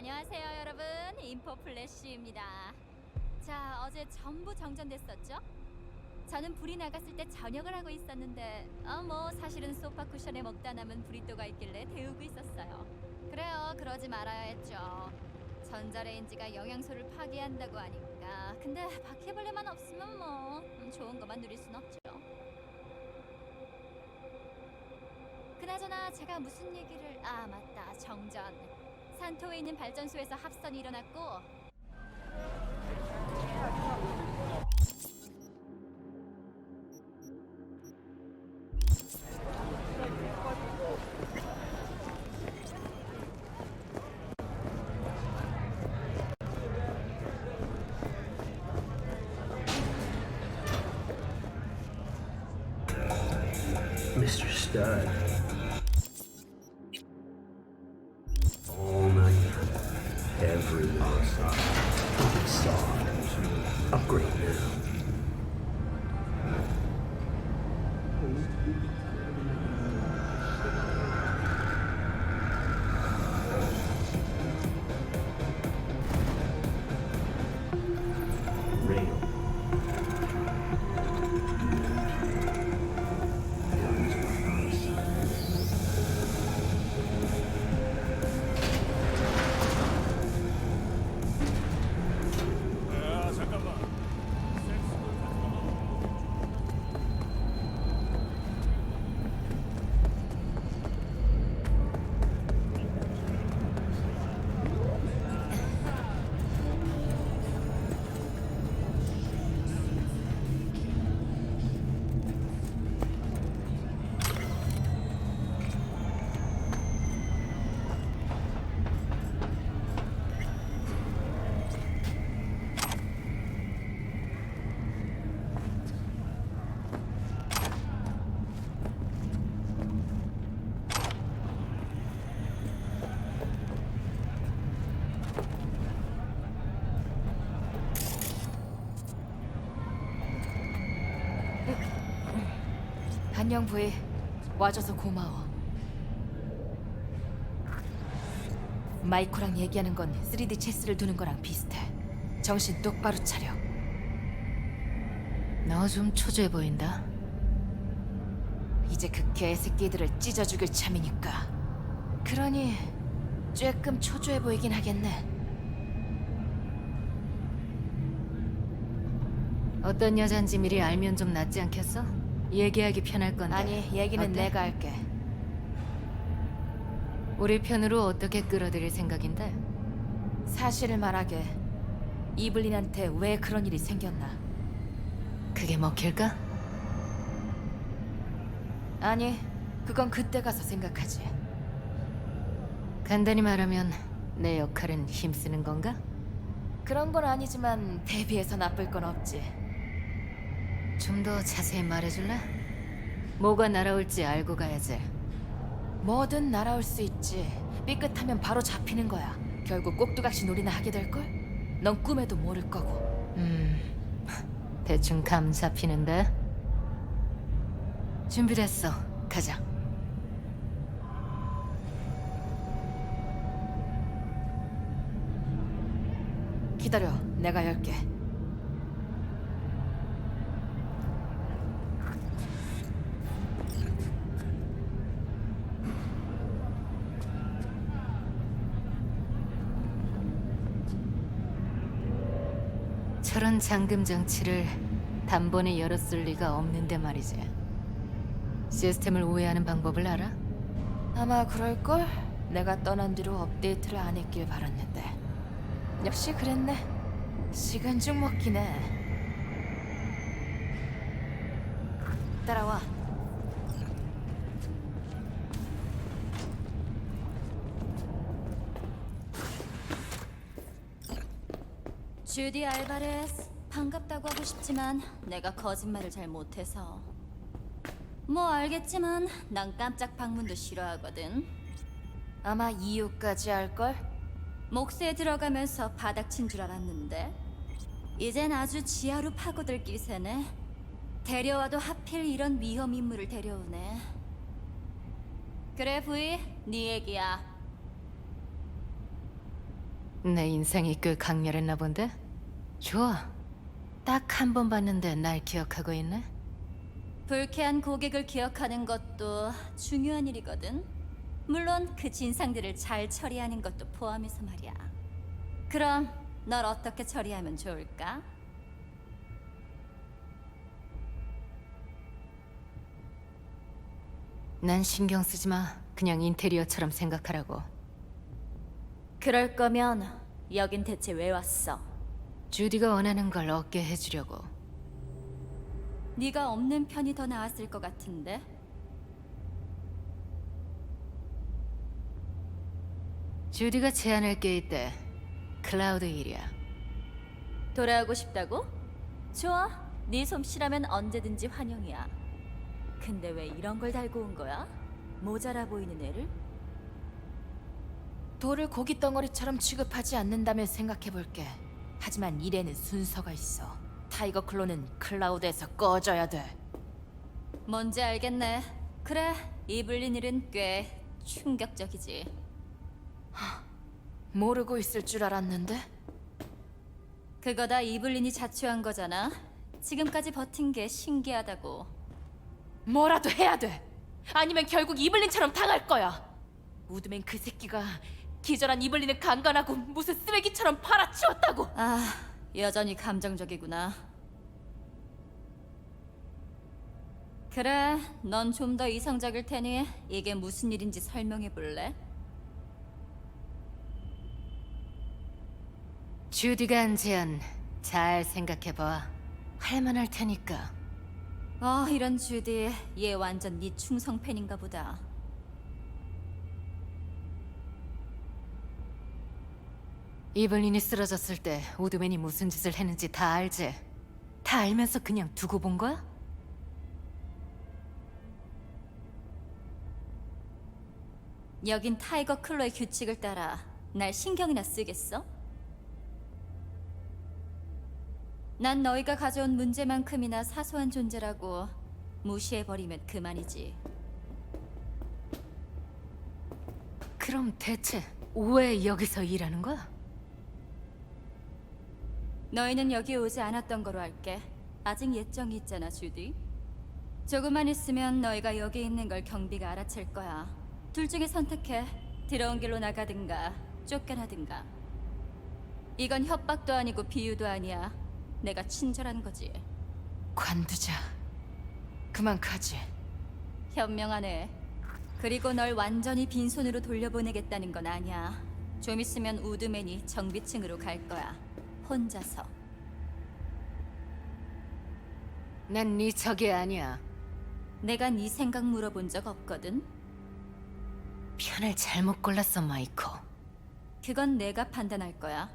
안녕하세요 여러분. 인포 플래시입니다. 자 어제 전부 정전됐었죠? 저는 불이 나갔을 때 저녁을 하고 있었는데 어 뭐 사실은 소파 쿠션에 먹다 남은 브리또가 있길래 데우고 있었어요. 그래요. 그러지 말아야 했죠. 전자레인지가 영양소를 파괴한다고 하니까. 근데 바퀴벌레만 없으면 뭐 음, 좋은 것만 누릴 순 없죠. 그나저나 제가 무슨 얘기를 아 맞다. 정전 산토에 있는 발전소에서 합선이 일어났고 grave. 안녕 부이. 와줘서 고마워. 마이코랑 얘기하는 건 3D 체스를 두는 거랑 비슷해. 정신 똑바로 차려. 너 좀 초조해 보인다. 이제 그 개새끼들을 찢어 죽일 참이니까. 그러니 쬐끔 초조해 보이긴 하겠네. 어떤 여잔지 미리 알면 좀 낫지 않겠어? 얘기하기 편할 건데. 아니 얘기는 어때? 내가 할게 우리 편으로 어떻게 끌어들일 생각인데? 사실을 말하게 이블린한테 왜 그런 일이 생겼나 그게 먹힐까? 아니, 그건 그때 가서 생각하지. 간단히 말하면 내 역할은 힘쓰는 건가? 그런 건 아니지만 대비해서 나쁠 건 없지. 좀 더 자세히 말해줄래? 뭐가 날아올지 알고 가야지. 뭐든 날아올 수 있지. 삐끗하면 바로 잡히는 거야. 결국 꼭두각시 놀이나 하게 될 걸. 넌 꿈에도 모를 거고. 음, 대충 감 잡히는데. 준비됐어. 가자. 기다려, 내가 열게. 저런 잠금 장치를 단번에 열었을 리가 없는데 말이지. 시스템을 오해하는 방법을 알아? 아마 그럴 걸. 내가 떠난 뒤로 업데이트를 안 했길 바랐는데. 역시 그랬네. 시간 좀 해. 따라와. 주디 알바레스 반갑다고 하고 싶지만 내가 거짓말을 잘 못해서. 뭐 알겠지만 난 깜짝 방문도 싫어하거든. 아마 이유까지 알 걸. 목수에 들어가면서 바닥친 줄 알았는데. 이젠 아주 지하로 파고들 기세네. 데려와도 하필 이런 위험 인물을 데려오네. 그래 부이 네 얘기야. 내 인상이 꽤 강렬했나 본데? 좋아. 딱 한 번 봤는데 날 기억하고 있네. 불쾌한 고객을 기억하는 것도 중요한 일이거든. 물론 그 진상들을 잘 처리하는 것도 포함해서 말이야. 그럼 널 어떻게 처리하면 좋을까? 난 신경 쓰지 마. 그냥 인테리어처럼 생각하라고. 그럴 거면 여긴 대체 왜 왔어? 주디가 원하는 걸 얻게 해주려고. 네가 없는 편이 더 나았을 것 같은데. 주디가 제안할 게 있대. 클라우드 일이야. 돌아오고 싶다고? 좋아. 네 솜씨라면 언제든지 환영이야. 근데 왜 이런 걸 달고 온 거야? 모자라 보이는 애를? 돌을 고기 덩어리처럼 취급하지 않는다면 생각해볼게. 하지만 일에는 순서가 있어. 타이거 클로는 클라우드에서 꺼져야 돼. 뭔지 알겠네. 그래, 이블린 일은 꽤 충격적이지. 모르고 있을 줄 알았는데 그거 다 이블린이 자초한 거잖아. 지금까지 버틴 게 신기하다고. 뭐라도 해야 돼. 아니면 결국 이블린처럼 당할 거야. 우드맨 그 새끼가 기절한 이블린을 강간하고 무슨 쓰레기처럼 팔아치웠다고. 아, 여전히 감정적이구나. 그래, 넌 좀 더 이성적일 테니 이게 무슨 일인지 설명해 볼래? 주디가 한 제안 잘 생각해봐. 할만할 테니까. 어, 이런 주디, 얘 완전 네 충성 팬인가 보다. 이블린이 쓰러졌을 때 우드맨이 무슨 짓을 했는지 다 알지? 다 알면서 그냥 두고 본 거야? 여긴 타이거 클로의 규칙을 따라 날 신경이나 쓰겠어? 난 너희가 가져온 문제만큼이나 사소한 존재라고 무시해버리면 그만이지. 그럼 대체 왜 여기서 일하는 거야? 너희는 여기 오지 않았던 거로 할게. 아직 예정이 있잖아, 주디. 조금만 있으면 너희가 여기 있는 걸 경비가 알아챌 거야. 둘 중에 선택해. 들어온 길로 나가든가 쫓겨나든가. 이건 협박도 아니고 비유도 아니야. 내가 친절한 거지. 관두자. 그만 가지. 현명하네. 그리고 널 완전히 빈손으로 돌려보내겠다는 건 아니야. 좀 있으면 우드맨이 정비층으로 갈 거야. 혼자서. 난 네 적이 아니야. 내가 네 생각 물어본 적 없거든. 편을 잘못 골랐어, 마이코. 그건 내가 판단할 거야.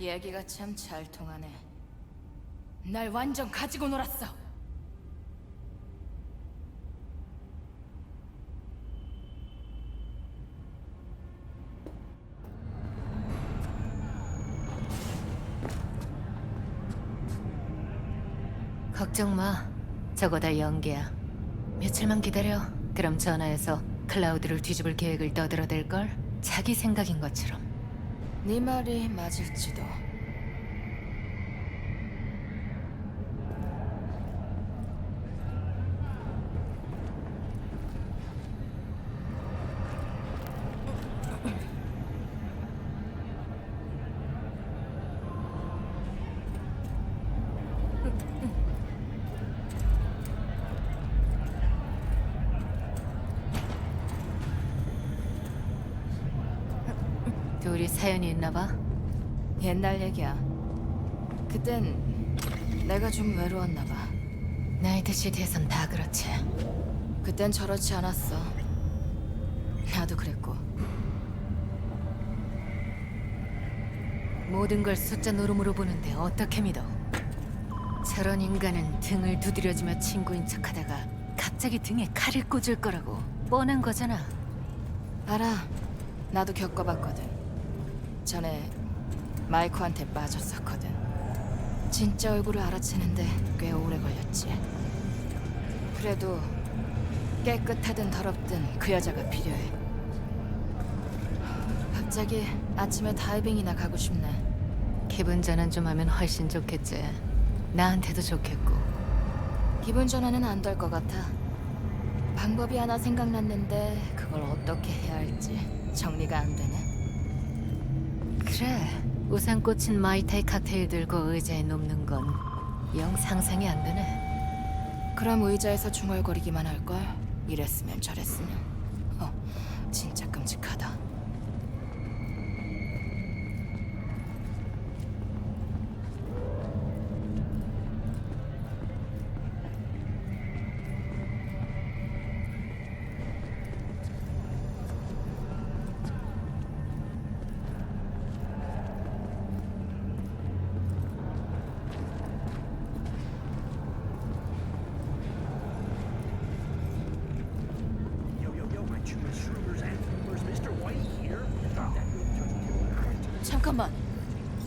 얘기가 참 잘 통하네. 날 완전 가지고 놀았어. 걱정 마. 저거 다 연기야. 며칠만 기다려. 그럼 전화해서 클라우드를 뒤집을 계획을 떠들어댈 걸. 자기 생각인 것처럼. 네 말이 맞을지도. 둘이 사연이 있나 봐. 옛날 얘기야. 그땐 내가 좀 외로웠나 봐. 나이트 시티에선 다 그렇지. 그땐 저렇지 않았어. 나도 그랬고. 모든 걸 숫자 노름으로 보는데 어떻게 믿어? 저런 인간은 등을 두드려주며 친구인 척하다가 갑자기 등에 칼을 꽂을 거라고 뻔한 거잖아. 알아. 나도 겪어봤거든. 전에 마이코한테 빠졌었거든. 진짜 얼굴을 알아채는데 꽤 오래 걸렸지. 그래도 깨끗하든 더럽든 그 여자가 필요해. 갑자기 아침에 다이빙이나 가고 싶네. 기분 전환 좀 하면 훨씬 좋겠지. 나한테도 좋겠고. 기분 전환은 안 될 것 같아. 방법이 하나 생각났는데 그걸 어떻게 해야 할지 정리가 안 되네. 그래. 우산 꽂힌 마이타이 칵테일 들고 의자에 눕는 건 영 상상이 안 되네. 그럼 의자에서 중얼거리기만 할 걸. 이랬으면 저랬으면. 어, 진짜 끔찍하다. 잠깐만.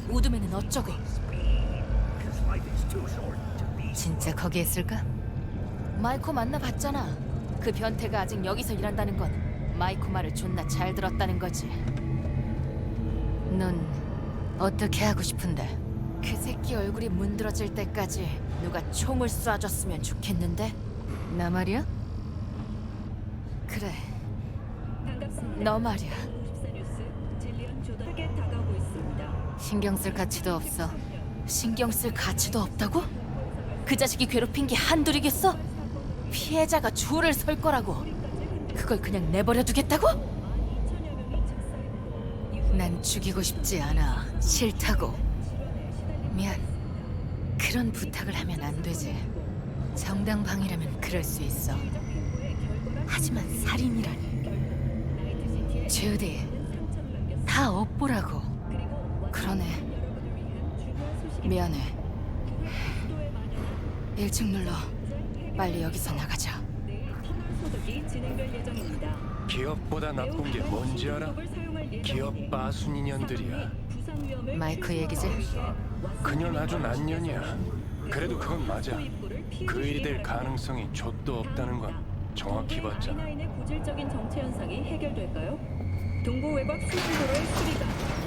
우드맨은 어쩌고? 진짜 거기 있을까? 마이코 만나봤잖아. 그 변태가 아직 여기서 일한다는 건 마이코 말을 존나 잘 들었다는 거지. 넌 어떻게 하고 싶은데? 그 새끼 얼굴이 문드러질 때까지 누가 총을 쏴줬으면 좋겠는데? 나 말이야? 그래. 너 말이야. 신경 쓸 가치도 없어. 신경 쓸 가치도 없다고? 그 자식이 괴롭힌 게 한둘이겠어? 피해자가 줄을 설 거라고. 그걸 그냥 내버려 두겠다고? 난 죽이고 싶지 않아. 싫다고. 미안. 그런 부탁을 하면 안 되지. 정당방위라면 그럴 수 있어. 하지만 살인이라니. 주디, 다 업보라고. 그러네. 미안해. 1층 눌러. 빨리 여기서 나가자. 기업보다 나쁜 게 뭔지 알아? 기업 빠순이년들이야. 마이크 얘기지? 그년 아주 난년이야. 그래도 그건 맞아. 그 일이 될 가능성이 좆도 없다는 건 정확히 봤잖아. 의 고질적인 정체 현상이 해결될까요? 동부 외곽 수지도로의 수리가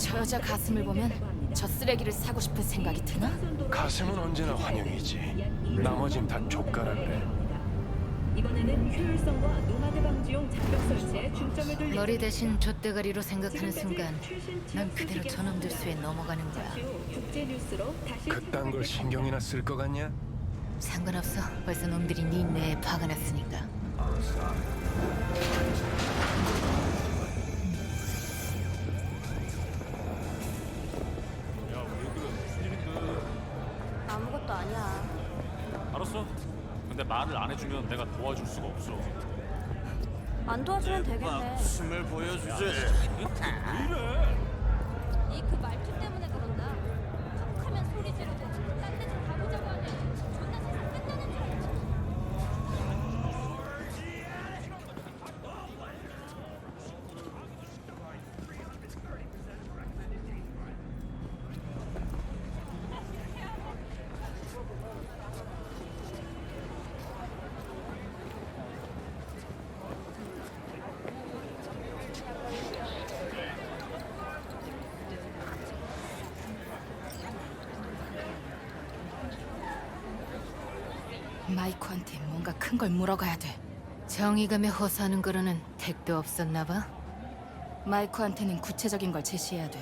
저 여자 가슴을 보면 저 쓰레기를 사고 싶은 생각이 드나? 가슴은 언제나 환영이지. 나머진 다 족가라 그래. 이번에는 효율성과 노마드 방지용 장벽 설치에 중점을 둘 머리 대신 좆대가리로 생각하는 순간 난 그대로 저놈들 수에 넘어가는 거야. 국제 뉴스로 다시 그딴 걸 신경이나 쓸 것 같냐? 상관없어. 벌써 놈들이 네 뇌에 박아놨으니까. 말을 안 해주면 내가 도와줄 수가 없어. 안 도와주면 되겠네. 숨을 보여주지. 왜 이래? 이 그 말투 때문에 그런다. 툭하면 소리 지르고 딴 데 좀 가보자고 하네. 존나 세상 끝나는 줄 알지. 마이코한테 뭔가 큰 걸 물어가야 돼. 정의감에 호소하는 거로는 택도 없었나 봐. 마이코한테는 구체적인 걸 제시해야 돼.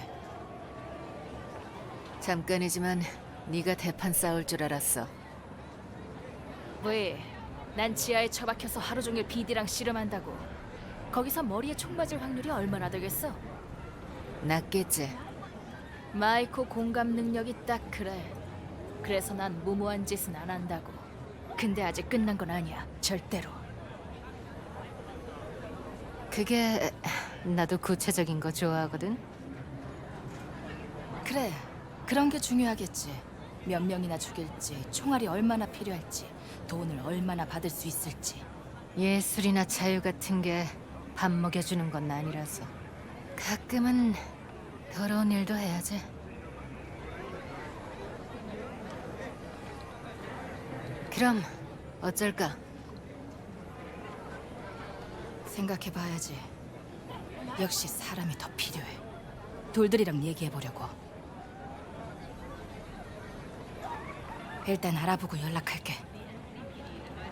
잠깐이지만 네가 대판 싸울 줄 알았어. 왜? 난 지하에 처박혀서 하루 종일 비디랑 씨름한다고. 거기서 머리에 총 맞을 확률이 얼마나 되겠어? 낫겠지. 마이코 공감 능력이 딱 그래. 그래서 난 무모한 짓은 안 한다고. 근데 아직 끝난 건 아니야. 절대로. 그게 나도 구체적인 거 좋아하거든. 그래. 그런 게 중요하겠지. 몇 명이나 죽일지, 총알이 얼마나 필요할지, 돈을 얼마나 받을 수 있을지. 더러운 일도 해야지. 그럼 어쩔까? 생각해봐야지. 역시 사람이 더 필요해. 돌들이랑 얘기해보려고. 일단 알아보고 연락할게.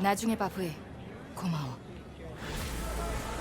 나중에 봐, 부이. 고마워.